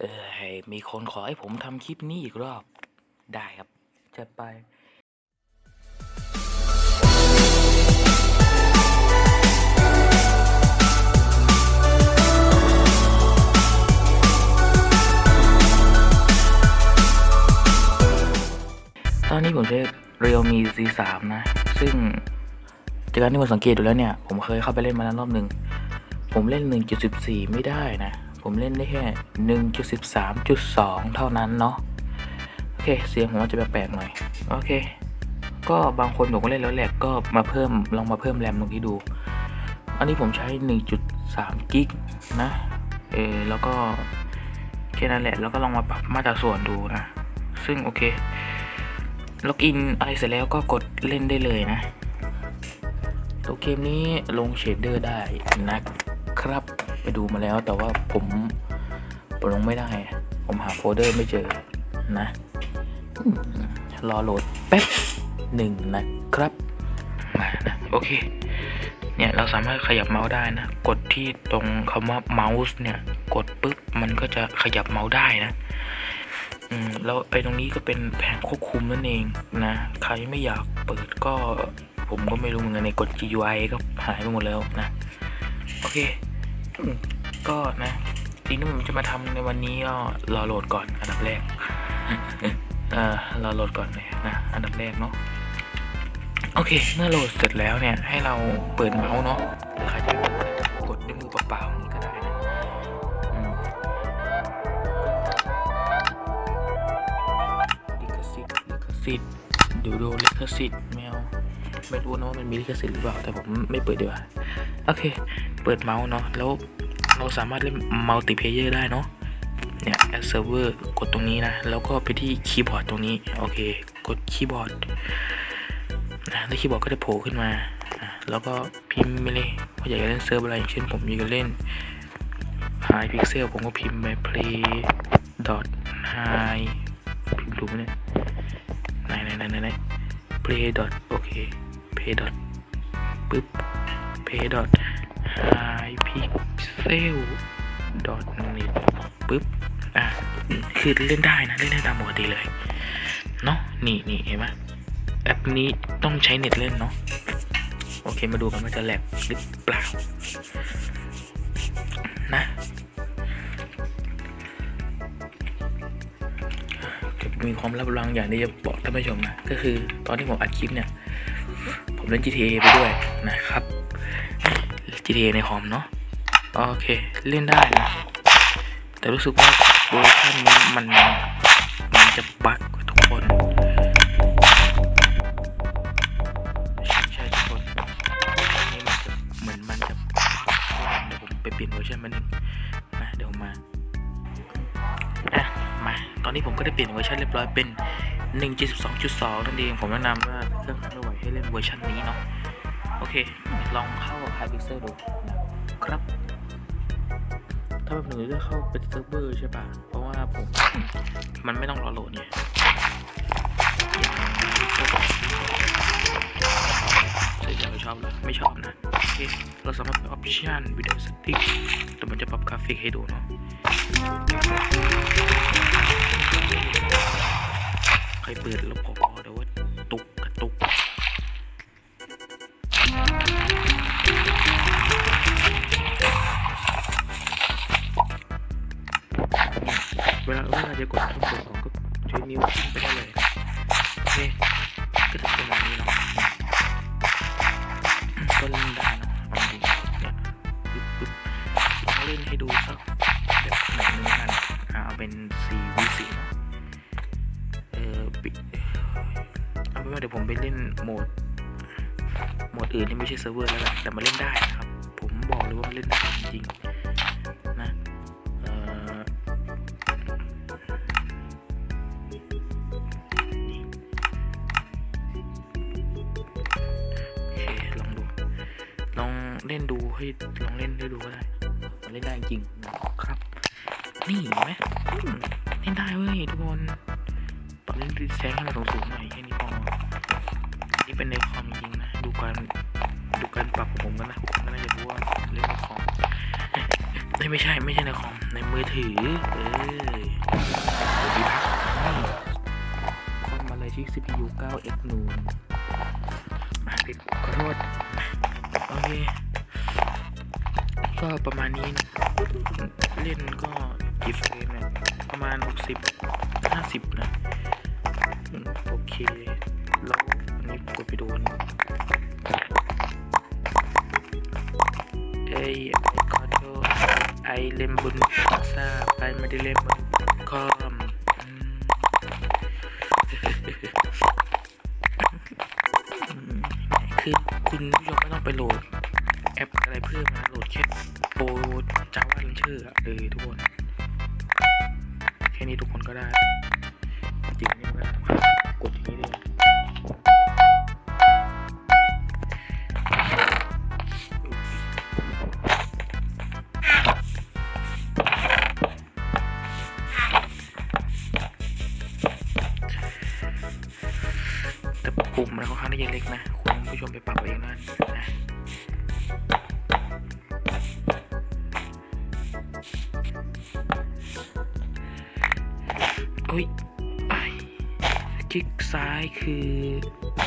เออให้มีคนขอให้ผมทำคลิปนี้อีกรอบได้ครับจะไปตอนนี้ผมใช้ Realme Z3 นะ ซึ่งจากการที่ผมสังเกตดูแล้วเนี่ย ผมเคยเข้าไปเล่นมาแล้วรอบหนึ่ง ผมเล่น 1.14 ไม่ได้นะ ผมเล่นได้แค่ 1.13.2 เท่านั้นเนาะโอเค เสียงผมอาจจะแปลกๆหน่อย โอเค ก็บางคนผมก็เล่นแล้วแหลกก็มาเพิ่มลองมาเพิ่มแรมตรงนี้ดู อันนี้ผมใช้ 1.3 กิกนะ เออแล้วก็แค่นั้นแหละ แล้วก็ลองมาปรับมาตรส่วนดูนะ ซึ่งโอเค ล็อกอินอะไรเสร็จแล้วก็กดเล่นได้เลยนะตัวเกมนี้ลงเชดเดอร์ได้นะครับ ไปดูมาแล้ว แต่ว่าผมผมลงไม่ได้ ผมหาโฟลเดอร์ไม่เจอนะ รอโหลดแป๊บหนึ่งนะครับมานะโอเค เนี่ยเราสามารถขยับเมาส์ได้นะ กดที่ตรงคำว่าเมาส์เนี่ย กดปุ๊บมันก็จะขยับเมาส์ได้นะอืมแล้วไอ้ตรงนี้ก็เป็นแผงควบคุมนั่นเองนะ ใครไม่อยากเปิดก็ผมก็ไม่รู้เหมือนกันในกด GUI ก็หายไปหมดแล้วนะ โอเค ก็นะสิ่งที่ผมจะมาทำในวันนี้ก็รอโหลดก่อนอันดับแรก เอ่อรอโหลดก่อนเลยนะอันดับแรกเนาะโอเค เมื่อโหลดเสร็จแล้วเนี่ย ให้เราเปิดเมาส์เนาะใครจะกดด้วยมือเปล่าๆก็ได้นะอืมลิขสิทธิ์ลิขสิทธิ์ดูดูลิขสิทธิ์แมวไม่รู้นะว่ามันมีลิขสิทธิ์หรือเปล่า แต่ผมไม่เปิดดีกว่า โอเค เปิดเมาส์เนาะแล้วเราสามารถเล่นมัลติเพเยอร์ได้เนาะเนี่ย add server กดตรงนี้นะ แล้วก็ไปที่คีย์บอร์ดตรงนี้ โอเค กดคีย์บอร์ดนะแล้วคีย์บอร์ดก็จะโผล่ขึ้นมาอะแล้วก็พิมพ์ไปเลยว่าอยากจะเล่นเซิร์ฟอะไรอย่างเช่นผมอยากจะเล่น high pixel ผมก็พิมพ์ไป play dot high พิมพ์ถูกไหมเนี่ยไหนไหนไหนไหนไหน play dot โอเค play dot ปึ๊บ play dot highpixel.net ปึ๊บ อะ คือเล่นได้นะ เล่นได้ตามปกติเลย เนาะนี่นี่เห็นไหมแอปนี้ต้องใช้เน็ตเล่นเนาะ โอเค มาดูกันว่าจะแลกหรือเปล่า นะมีความลับรังอย่างที่จะบอกท่านผู้ชมนะ ก็คือตอนที่ผมอัดคลิปเนี่ย ผมเล่น GTA ไปด้วยนะครับ GTA ในคอมเนาะโอเคเล่นได้นะ แต่รู้สึกว่าเวอร์ชันนี้มันมันจะบั๊กทุกคนใช่ใช่ทุกคนนี่มันจะเหมือนมันจะบักเดี๋ยวผมไปเปลี่ยนเวอร์ชันมันเองนะเดี๋ยวมาอะมาตอนนี้ผมก็ได้เปลี่ยนเวอร์ชันเรียบร้อยเป็น1.12.2นั่นเองผมแนะนำว่าเครื่องไม่ไหวให้เล่นเวอร์ชันนี้เนาะ โอเค ลองเข้า Hypixel ดูนะครับ ถ้าแบบหนูจะเข้าเป็นเซิร์ฟเวอร์ใช่ป่ะ เพราะว่าผม มันไม่ต้องรอโหลดเนี่ยใช่จะไม่ชอบเลยไม่ชอบนะ โอเค เราสามารถปรับ option video setting แต่มันจะปรับกราฟิกให้ดูเนาะใครเปิดแล้วพอก จะกดทั้งตัวออกก็ใช้นิ้วขึ้นไปได้เลยโอเคก็จะเป็นแบบนี้เนาะก็เล่นได้นะลองดูเนี่ยปึ๊บปึ๊บลองเล่นให้ดูสักแบบหนหนึ่งกันเอาเป็น4 v 4เนาะเออปิดเอาเป็นว่าเดี๋ยวผมไปเล่นโหมดโหมดอื่นที่ไม่ใช่เซิร์ฟเวอร์แล้วกันแต่มาเล่นได้นะครับ ผมบอกเลยว่ามันเล่นได้จริงๆ เล่นดูให้ลองเล่นให้ดูก็ได้มันเล่นได้จริงนะครับ นี่เห็นไหมอืมเล่นได้เว้ยทุกคนปรับเล่นดีแซงให้มันสูงๆหน่อยแค่นี้พอนี่เป็นในคอมจริงๆนะดูการดูการปรับของผมกันนะผมก็น่าจะรู้ว่าเล่นในคอมเอ้ยไม่ใช่ไม่ใช่ในคอมในมือถือเออเดี๋ยวดีพักให้คอมอะไรที่ CPU 9 x นูนอะติดขอโทษโอเค ก็ประมาณนี้นะ เล่นก็กี่เฟรมเนี่ยประมาณ 60 50 นะ โอเค แล้วอันนี้กดไปโดนเอ้ยไอ้ขอโทษไอเล่นบนพิซาไปไม่ได้เล่นบนคอมอืมอืมคือคุณผู้ชมไม่ต้องไปโหลด แอปอะไรเพิ่มมาโหลดแค่โปรจาว่าลันชอร์อเออทุกคน แค่นี้ทุกคนก็ได้ จริงนี่ก็ได้กดอย่างนี้เลยแต่ปุ่มมันค่อนข้างที่จะเล็กนะ คุณผู้ชมไปปรับเอาเองนะนะ ซ้ายคือ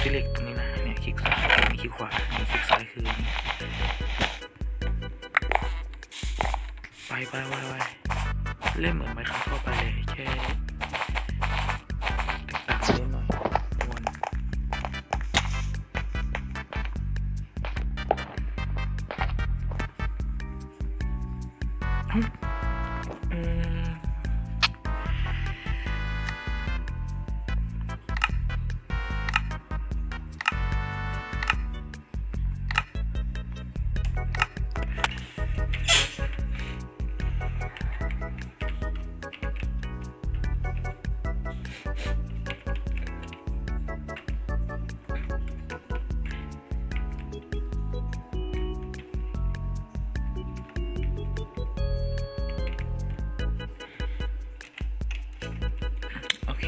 select ตรงนี้นะเนี่ยคลิกซ้ายอันนี้คลิกขวาเนี่ยคลิกซ้ายคือไปไปไปไปเล่นเหมือนไมค์ครับเข้าไปเลยแค่ตกต่างเล่นหน่อยวน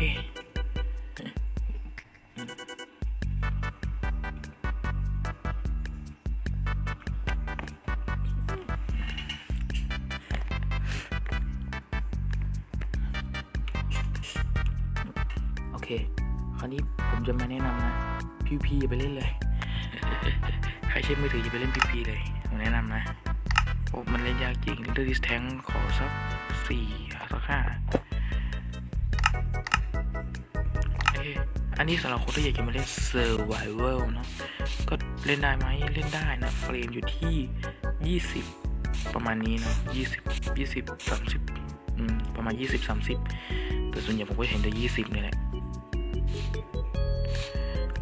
โอเคโอเค คราวนี้ผมจะมาแนะนำนะพีพีอย่าไปเล่นเลย ใครใช้มือถืออย่าไปเล่นพีพีเลย ผมแนะนำนะโอ้มันเล่นยากจริงเลือดิสแทงขอสักสี่สักห้า อันนี้สำหรับคนที่อยากจะมาเล่น Survival เนอะก็เล่นได้ไหมเล่นได้นะเฟรมอยู่ที่ 20 ประมาณนี้เนอะ20 20 30อืมประมาณ 20 30 แต่ส่วนใหญ่ผมก็เห็นแต่20นี่แหละ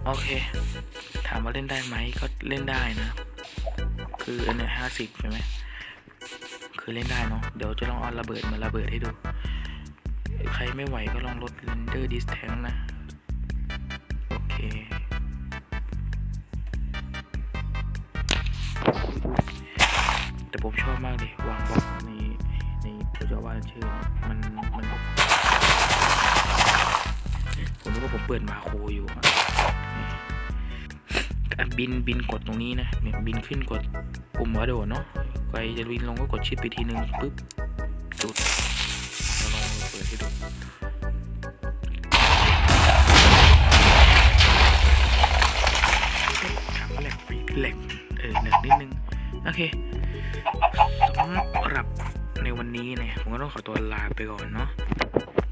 โอเค ถามว่าเล่นได้ไหมก็เล่นได้นะ คืออันเนี้ย50 ใช่ไหมคือเล่นได้เนาะเดี๋ยวจะลองเอาระเบิดมาระเบิดให้ดู ใครไม่ไหวก็ลองลด render distance นะ แต่ผมชอบมากเลยวางบล็อกในในตัวจอว่าชื่อเนี่ยมันมันผมนึกว่าผมเปิดมาโคอยู่บินบินกดตรงนี้นะเนี่ยบินขึ้นกดปุ่มหัวโดดเนาะใครจะบินลงก็กดชิปไปทีนึงปุ๊บจุดลองเปิดให้ดู ว่าแหลกไหมแหลกเออหนักนิดนึง โอเคสำหรับในวันนี้เนี่ยผมก็ต้องขอตัวลาไปก่อนเนาะ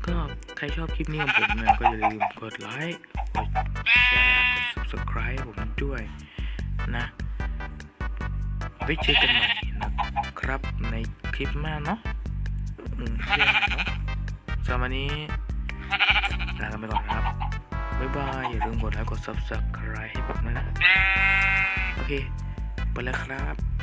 ก็ใครชอบคลิปนี้ของผมเนี่ยก็อย่าลืมกดไลค์กดแชร์กด subscribe ผมด้วยนะไว้เจอกันใหม่นะครับในคลิปหน้าเนาะอืมเนใหม่เนาะสำหรับวันนี้ลากันไปก่อนครับ บ๊ายบาย อย่าลืมกดไลค์กด subscribe ให้ผมนะ โอเค ไปแล้วครับ